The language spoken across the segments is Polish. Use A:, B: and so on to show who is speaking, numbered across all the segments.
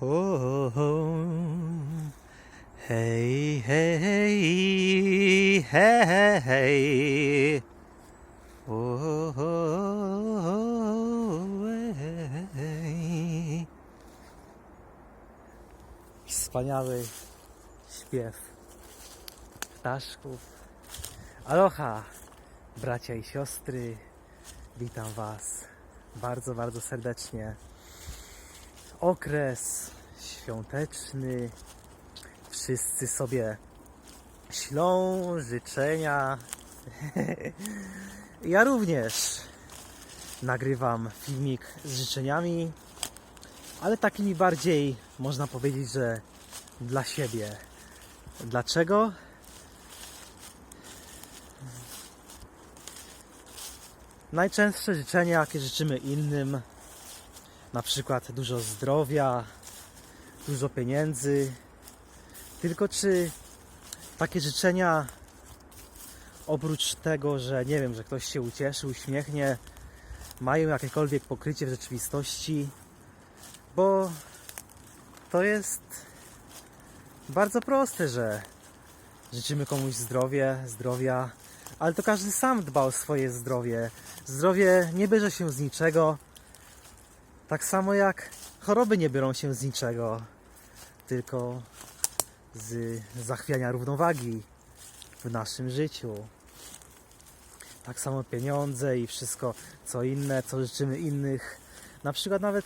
A: ho, ho. Hej, hej, hej, hej. O, ho, hej. Wspaniały śpiew ptaszków. Aloha, bracia i siostry. Witam Was bardzo, bardzo serdecznie. Okres świąteczny. Wszyscy sobie ślą życzenia. Ja również nagrywam filmik z życzeniami, ale takimi bardziej można powiedzieć, że dla siebie. Dlaczego? Najczęstsze życzenia, jakie życzymy innym, na przykład dużo zdrowia, dużo pieniędzy. Tylko czy takie życzenia, oprócz tego, że nie wiem, że ktoś się ucieszy, uśmiechnie, mają jakiekolwiek pokrycie w rzeczywistości, bo to jest bardzo proste, że życzymy komuś zdrowie, zdrowia, ale to każdy sam dba o swoje zdrowie. Zdrowie nie bierze się z niczego, tak samo jak choroby nie biorą się z niczego, tylko z zachwiania równowagi w naszym życiu. Tak samo pieniądze i wszystko co inne, co życzymy innych. Na przykład nawet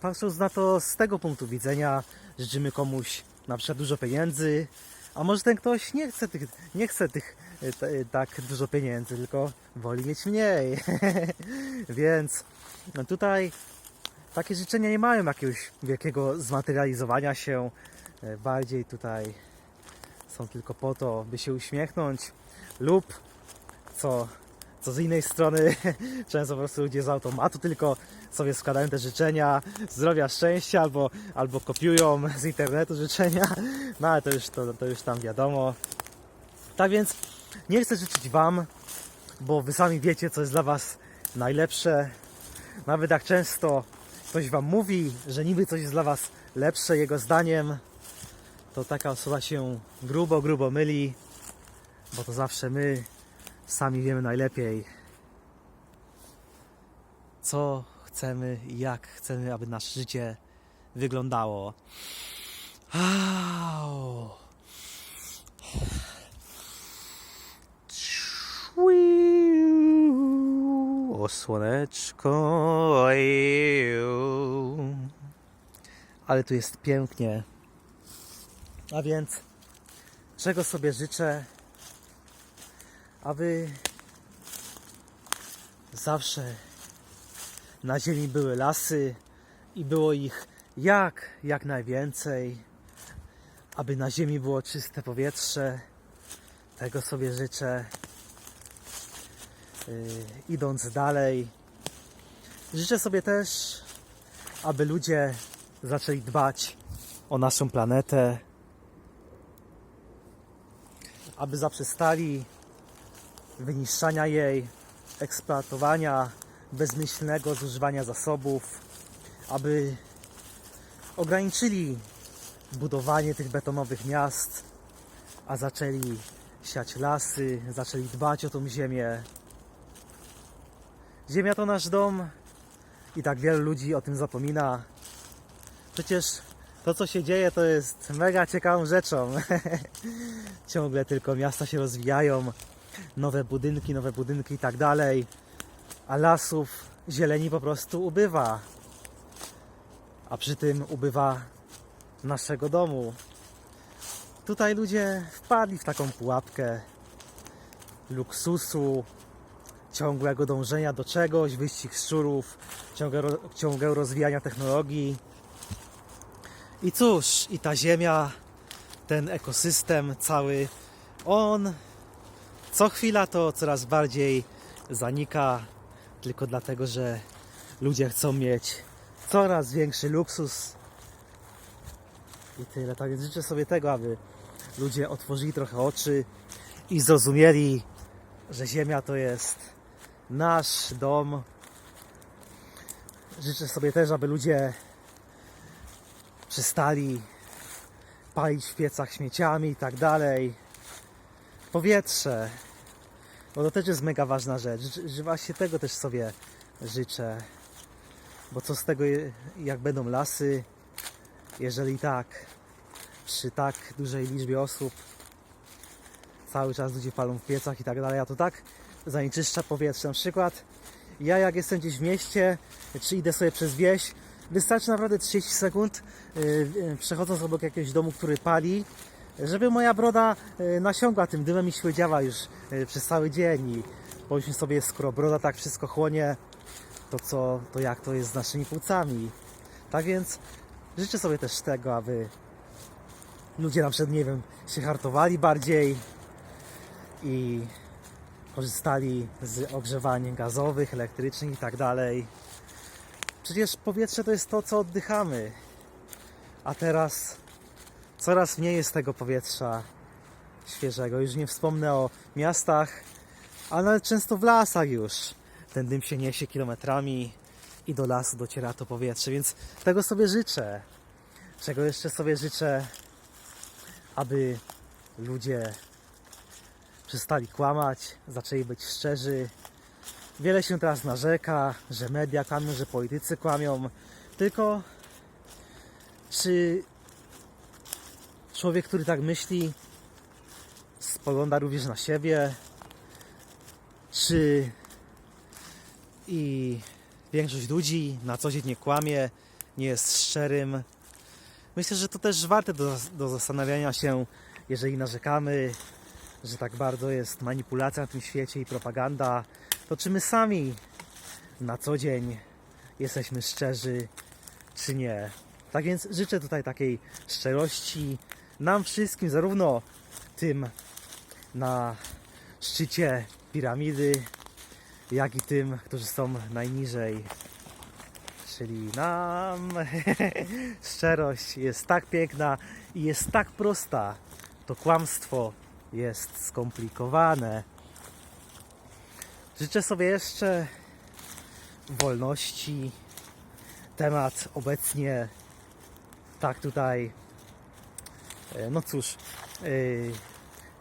A: patrząc na to z tego punktu widzenia, życzymy komuś na przykład dużo pieniędzy, a może ten ktoś nie chce tych, nie chce tych t- tak dużo pieniędzy, tylko woli mieć mniej. Więc no tutaj takie życzenia nie mają jakiegoś wielkiego zmaterializowania się. E, Bardziej tutaj są tylko po to, by się uśmiechnąć lub co, co z innej strony często po prostu ludzie z automatu tylko sobie składają te życzenia zdrowia, szczęścia albo, albo kopiują z internetu życzenia. No ale to już, to, to już tam wiadomo. Tak więc nie chcę życzyć Wam, bo Wy sami wiecie, co jest dla Was najlepsze. Nawet jak często ktoś Wam mówi, że niby coś jest dla Was lepsze jego zdaniem, to taka osoba się grubo, grubo myli, bo to zawsze my sami wiemy najlepiej, co chcemy i jak chcemy, aby nasze życie wyglądało. O słoneczko, ale tu jest pięknie. A więc, czego sobie życzę, aby zawsze na ziemi były lasy i było ich jak, jak najwięcej, aby na ziemi było czyste powietrze. Tego sobie życzę. Yy, idąc dalej, życzę sobie też, aby ludzie zaczęli dbać o naszą planetę, aby zaprzestali wyniszczania jej, eksploatowania, bezmyślnego zużywania zasobów, aby ograniczyli budowanie tych betonowych miast, a zaczęli siać lasy, zaczęli dbać o tą ziemię. Ziemia to nasz dom i tak wielu ludzi o tym zapomina. Przecież to, co się dzieje, to jest mega ciekawą rzeczą. Ciągle tylko miasta się rozwijają, nowe budynki, nowe budynki i tak dalej, a lasów, zieleni po prostu ubywa. A przy tym ubywa naszego domu. Tutaj ludzie wpadli w taką pułapkę luksusu, ciągłego dążenia do czegoś, wyścig szczurów, ciągłego, ciągłego rozwijania technologii. I cóż, i ta ziemia, ten ekosystem cały, on co chwila to coraz bardziej zanika, tylko dlatego, że ludzie chcą mieć coraz większy luksus. I tyle. Tak więc życzę sobie tego, aby ludzie otworzyli trochę oczy i zrozumieli, że Ziemia to jest nasz dom. Życzę sobie też, aby ludzie przestali palić w piecach śmieciami i tak dalej. Powietrze, bo to też jest mega ważna rzecz. Że właśnie tego też sobie życzę. Bo co z tego, jak będą lasy, jeżeli tak, przy tak dużej liczbie osób, cały czas ludzie palą w piecach i tak dalej, a to tak zanieczyszcza powietrze. Na przykład ja jak jestem gdzieś w mieście, czy idę sobie przez wieś, wystarczy naprawdę 30 sekund, yy, yy, przechodząc obok jakiegoś domu, który pali, żeby moja broda yy, nasiągła tym dymem i śledziała już przez cały dzień. I pomyślmy sobie, skoro broda tak wszystko chłonie, to co, to jak to jest z naszymi płucami. Tak więc życzę sobie też tego, aby ludzie na przykład, nie wiem, się hartowali bardziej i korzystali z ogrzewań gazowych, elektrycznych i tak dalej. Przecież powietrze to jest to, co oddychamy. A teraz coraz mniej jest tego powietrza świeżego. Już nie wspomnę o miastach, ale nawet często w lasach już. Ten dym się niesie kilometrami i do lasu dociera to powietrze, więc tego sobie życzę. Czego jeszcze sobie życzę, aby ludzie przestali kłamać, zaczęli być szczerzy. Wiele się teraz narzeka, że media kłamią, że politycy kłamią. Tylko czy człowiek, który tak myśli, spogląda również na siebie? Czy i większość ludzi na co dzień nie kłamie, nie jest szczerym? Myślę, że to też warte do, do zastanawiania się, jeżeli narzekamy, że tak bardzo jest manipulacja na tym świecie i propaganda, to czy my sami na co dzień jesteśmy szczerzy, czy nie. Tak więc życzę tutaj takiej szczerości nam wszystkim, zarówno tym na szczycie piramidy, jak i tym, którzy są najniżej. Czyli nam szczerość jest tak piękna i jest tak prosta. To kłamstwo jest skomplikowane. Życzę sobie jeszcze wolności. Temat obecnie tak tutaj, e, no cóż, e,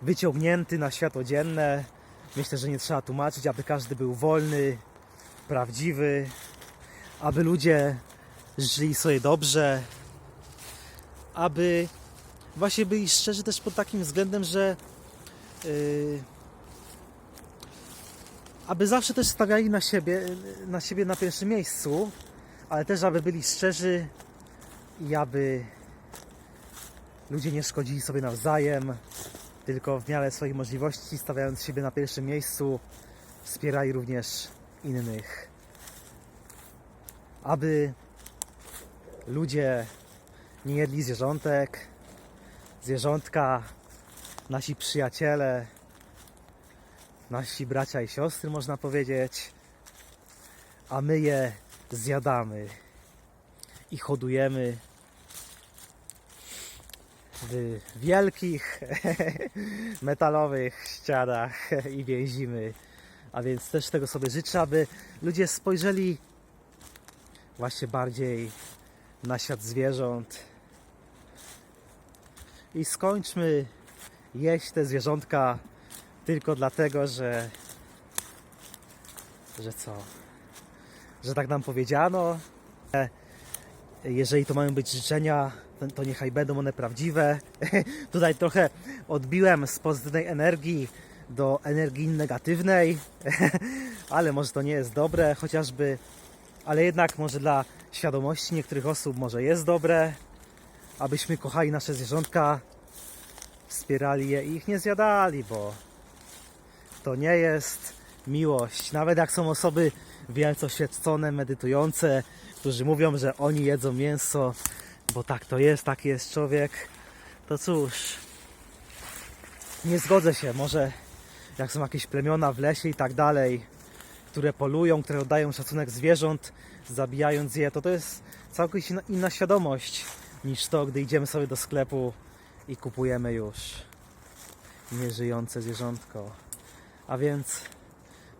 A: wyciągnięty na światło dzienne. Myślę, że nie trzeba tłumaczyć, aby każdy był wolny, prawdziwy, aby ludzie żyli sobie dobrze, aby właśnie byli szczerzy też pod takim względem, że aby zawsze też stawiali na siebie, na siebie na pierwszym miejscu, ale też aby byli szczerzy i aby ludzie nie szkodzili sobie nawzajem, tylko w miarę swoich możliwości, stawiając siebie na pierwszym miejscu, wspierali również innych. Aby ludzie nie jedli zwierzątek, zwierzątka, nasi przyjaciele, nasi bracia i siostry, można powiedzieć, a my je zjadamy i hodujemy w wielkich metalowych ścianach i więzimy. A więc też tego sobie życzę, aby ludzie spojrzeli właśnie bardziej na świat zwierząt i skończmy jeść te zwierzątka tylko dlatego, że że co? Że tak nam powiedziano. Jeżeli to mają być życzenia, to niechaj będą one prawdziwe. Tutaj trochę odbiłem z pozytywnej energii do energii negatywnej, ale może to nie jest dobre, chociażby, ale jednak może dla świadomości niektórych osób może jest dobre, abyśmy kochali nasze zwierzątka, wspierali je i ich nie zjadali, bo to nie jest miłość. Nawet jak są osoby wielce oświecone, medytujące, którzy mówią, że oni jedzą mięso, bo tak to jest, taki jest człowiek, to cóż, nie zgodzę się. Może jak są jakieś plemiona w lesie i tak dalej, które polują, które oddają szacunek zwierząt, zabijając je, to to jest całkowicie inna- inna świadomość niż to, gdy idziemy sobie do sklepu i kupujemy już nieżyjące zwierzątko. A więc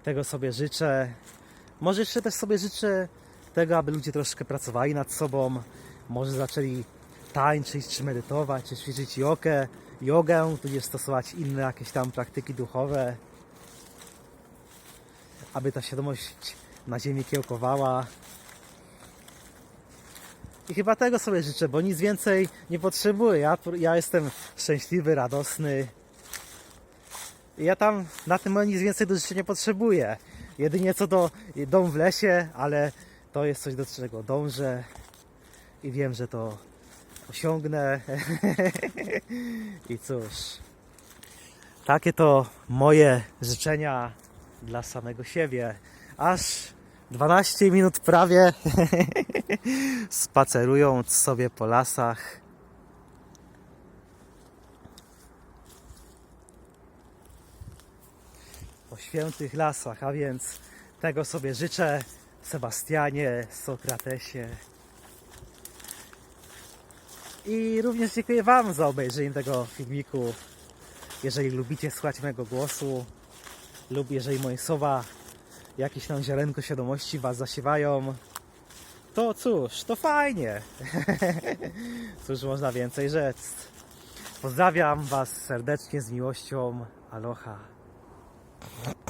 A: tego sobie życzę. Może jeszcze też sobie życzę tego, aby ludzie troszkę pracowali nad sobą, może zaczęli tańczyć, czy medytować, czy ćwiczyć jogę, jogę, tudzież stosować inne jakieś tam praktyki duchowe, aby ta świadomość na ziemi kiełkowała. I chyba tego sobie życzę, bo nic więcej nie potrzebuję. Ja, ja jestem szczęśliwy, radosny. I ja tam na tym nic więcej do życia nie potrzebuję. Jedynie co do dom w lesie, ale to jest coś do czego dążę i wiem, że to osiągnę. I cóż, takie to moje życzenia dla samego siebie. Aż 12 minut prawie spacerując sobie po lasach. Po świętych lasach, a więc tego sobie życzę Sebastianie, Sokratesie. I również dziękuję Wam za obejrzenie tego filmiku. Jeżeli lubicie słuchać mojego głosu, lub jeżeli moje słowa jakieś tam ziarenko świadomości Was zasiewają, to cóż, to fajnie. cóż można więcej rzec. Pozdrawiam Was serdecznie z miłością. Aloha.